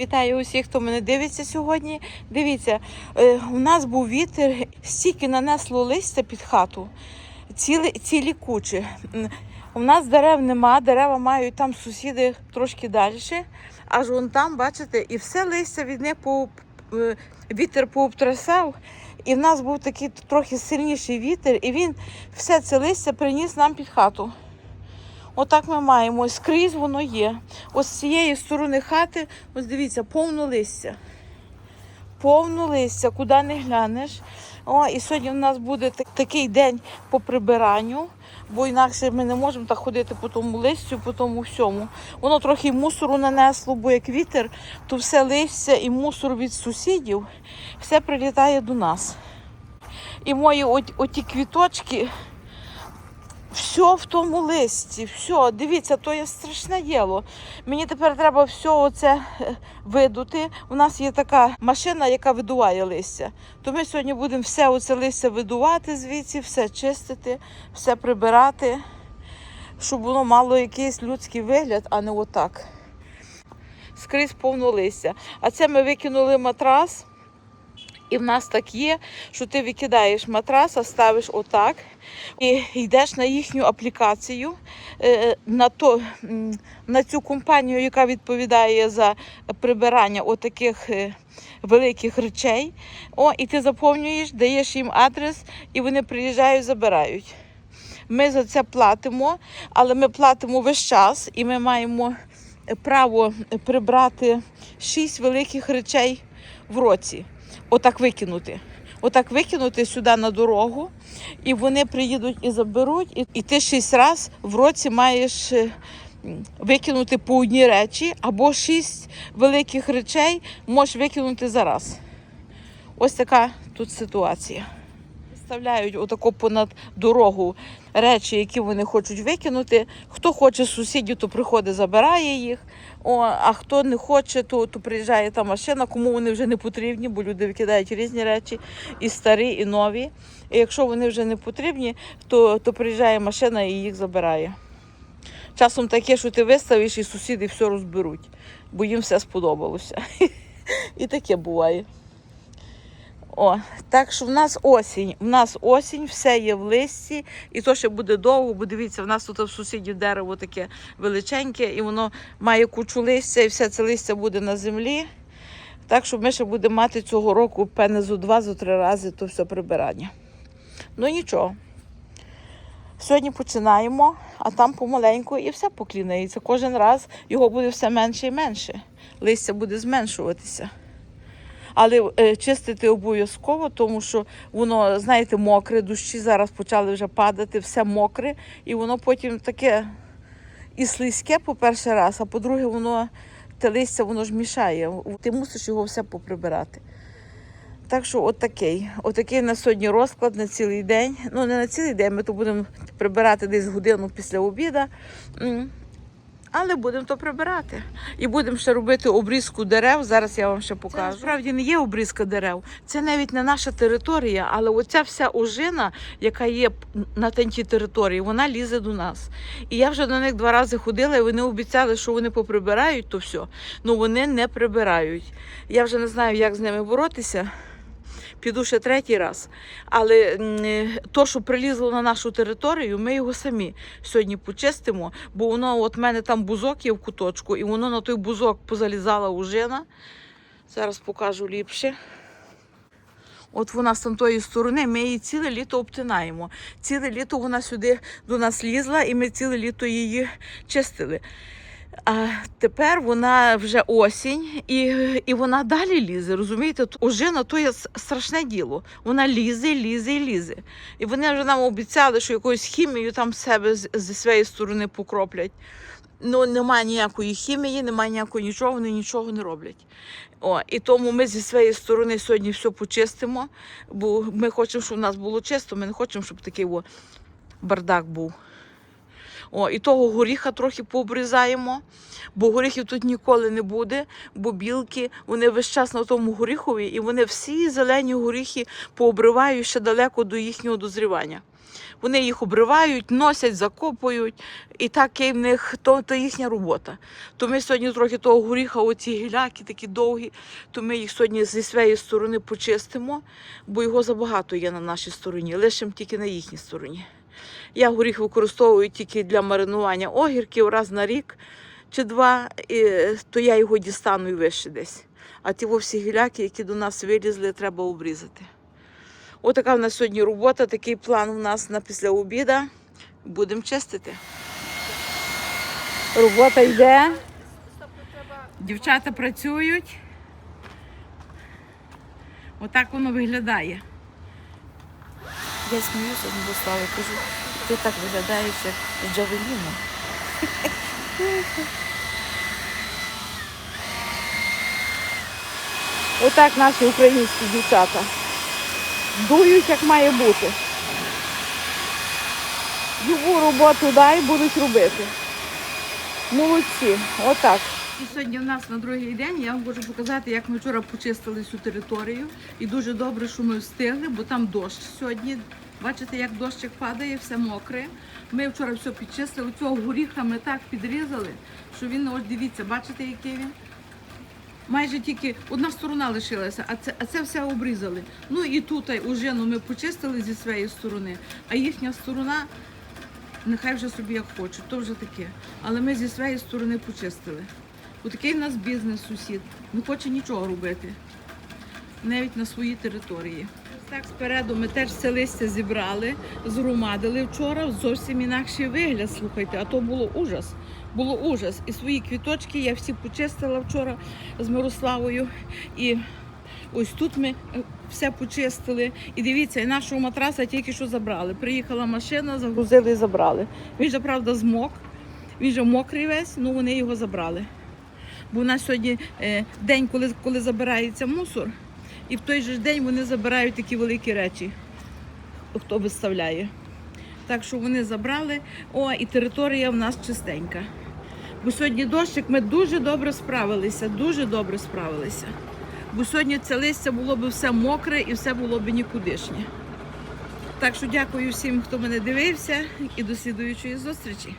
Вітаю усіх, хто мене дивиться сьогодні. Дивіться, е, у нас був вітер, стільки нанесло листя під хату, цілі, цілі кучі. У нас дерев нема, дерева мають там сусіди трошки далі. Аж вон там, бачите, і все листя від них по, е, вітер пообтрясав. І в нас був такий трохи сильніший вітер, і він все це листя приніс нам під хату. Отак ми маємо. Ось Скрізь воно є. Ось з цієї сторони хати, ось дивіться, повно листя. Повно листя, куди не глянеш. О, і сьогодні у нас буде такий день по прибиранню, бо інакше ми не можемо так ходити по тому листю, по тому всьому. Воно трохи мусору нанесло, бо як вітер, то все листя і мусор від сусідів, все прилітає до нас. І мої оті квіточки, все в тому листі, все, дивіться, то є страшне діло. Мені тепер треба все оце е, видути. У нас є така машина, яка видуває листя. То ми сьогодні будемо все оце листя видувати звідси, все чистити, все прибирати, щоб воно мало якийсь людський вигляд, а не отак. Скрізь повно листя. А це ми викинули матрас. І в нас так є, що ти викидаєш матрас, а ставиш отак і йдеш на їхню аплікацію, е, на, то, на цю компанію, яка відповідає за прибирання отаких е, великих речей. О, і ти заповнюєш, даєш їм адрес, і вони приїжджають, забирають. Ми за це платимо, але ми платимо весь час, і ми маємо право прибрати шість великих речей в році отак викинути. Отак викинути сюди на дорогу, і вони приїдуть і заберуть, і, і ти шість разів в році маєш е, викинути по одній речі, або шість великих речей можеш викинути за раз. Ось така тут ситуація. Вставляють отако понад дорогу речі, які вони хочуть викинути. Хто хоче сусідів, то приходить, забирає їх. О, а хто не хоче, то, то приїжджає та машина, кому вони вже не потрібні, бо люди викидають різні речі, і старі, і нові. І якщо вони вже не потрібні, то, то приїжджає машина і їх забирає. Часом таке, що ти виставиш, і сусіди все розберуть, бо їм все сподобалося. І таке буває. О, так що в нас осінь. В нас осінь, все є в листі, і то ще буде довго, бо дивіться, в нас тут в сусідів дерево таке величеньке, і воно має кучу листя, і все це листя буде на землі. Так що ми ще будемо мати цього року, певне, зо два, зо три рази то все прибирання. Ну нічого. Сьогодні починаємо, а там помаленьку і все поклінається. Кожен раз його буде все менше і менше. Листя буде зменшуватися. Але е, чистити обов'язково, тому що воно, знаєте, мокре, дощі зараз почали вже падати, все мокре, і воно потім таке і слизьке по перший раз, а по-друге, воно те листя воно ж мішає. Ти мусиш його все поприбирати. Так що отакий. Отакий на сьогодні розклад на цілий день. Ну, не на цілий день, ми то будемо прибирати десь годину після обіду. Але будемо то прибирати. І будемо ще робити обрізку дерев. Зараз я вам ще покажу. Це насправді не є обрізка дерев. Це навіть не наша територія, але оця вся ожина, яка є на тій території, вона лізе до нас. І я вже до них два рази ходила, і вони обіцяли, що вони поприбирають то все. Ну вони не прибирають. Я вже не знаю, як з ними боротися. Піду ще третій раз. Але е, то, що прилізло на нашу територію, ми його самі сьогодні почистимо, бо воно, от в мене там бузок є в куточку, і воно на той бузок позалізала ужина. Зараз покажу ліпше. От вона з тої сторони, ми її ціле літо обтинаємо. Ціле літо вона сюди до нас лізла, і ми ціле літо її чистили. А тепер вона вже осінь, і, і вона далі лізе. Розумієте, Т- ожина то є страшне діло. Вона лізе, лізе і лізе. І вони вже нам обіцяли, що якоюсь хімією там себе зі своєї сторони покроплять. Ну, немає ніякої хімії, немає ніякого нічого, вони нічого не роблять. О, і тому ми зі своєї сторони сьогодні все почистимо, бо ми хочемо, щоб у нас було чисто, ми не хочемо, щоб такий о, бардак був. О, і того горіха трохи пообрізаємо, бо горіхів тут ніколи не буде, бо білки вони весь час на тому горіхові, і вони всі зелені горіхи пообривають ще далеко до їхнього дозрівання. Вони їх обривають, носять, закопують, і так і в них то, то їхня робота. То ми сьогодні трохи того горіха, оці гіляки такі довгі, то ми їх сьогодні зі своєї сторони почистимо, бо його забагато є на нашій стороні, лишимо тільки на їхній стороні. Я горіх використовую тільки для маринування огірків раз на рік чи два, і, то я його дістану і вище десь. А ті всі гіляки, які до нас вилізли, треба обрізати. Отака в нас сьогодні робота, такий план у нас на після обіда. Будемо чистити. Робота йде. Дівчата працюють. Отак воно виглядає. Я сміюся до Слави, кажу, ти так виглядаєш, як з Джавеліну. Отак наші українські дівчата. Дують, як має бути. Любу роботу дай, будуть робити. Молодці, отак. І сьогодні в нас на другий день я вам хочу показати, як ми вчора почистили всю територію. І дуже добре, що ми встигли, бо там дощ сьогодні. Бачите, як дощик падає, все мокре. Ми вчора все підчистили. Цього горіха ми так підрізали, що він, ось дивіться, бачите, який він? майже тільки одна сторона лишилася, а це, а це все обрізали. Ну і тут уже ну, ми почистили зі своєї сторони, а їхня сторона, нехай вже собі як хочуть, то вже таке. Але ми зі своєї сторони почистили. Отакий в нас бізнес сусід. Не хоче нічого робити. Навіть на своїй території. Так спереду ми теж все листя зібрали, згромадили вчора. Зовсім інакший вигляд, слухайте, а то було ужас. Було ужас. І свої квіточки я всі почистила вчора з Мирославою. І ось тут ми е, все почистили. І дивіться, і нашого матраса тільки що забрали. Приїхала машина, загрузили і забрали. Він же, правда, змок. Він же мокрий весь, ну вони його забрали. Бо у нас сьогодні е, день, коли, коли забирається мусор, і в той же день вони забирають такі великі речі, хто виставляє. Так що вони забрали. О, і територія в нас чистенька. Бо сьогодні дощик ми дуже добре справилися, дуже добре справилися. Бо сьогодні це листя було б все мокре і все було б нікудишнє. Так що дякую всім, хто мене дивився, і до слідуючої зустрічі.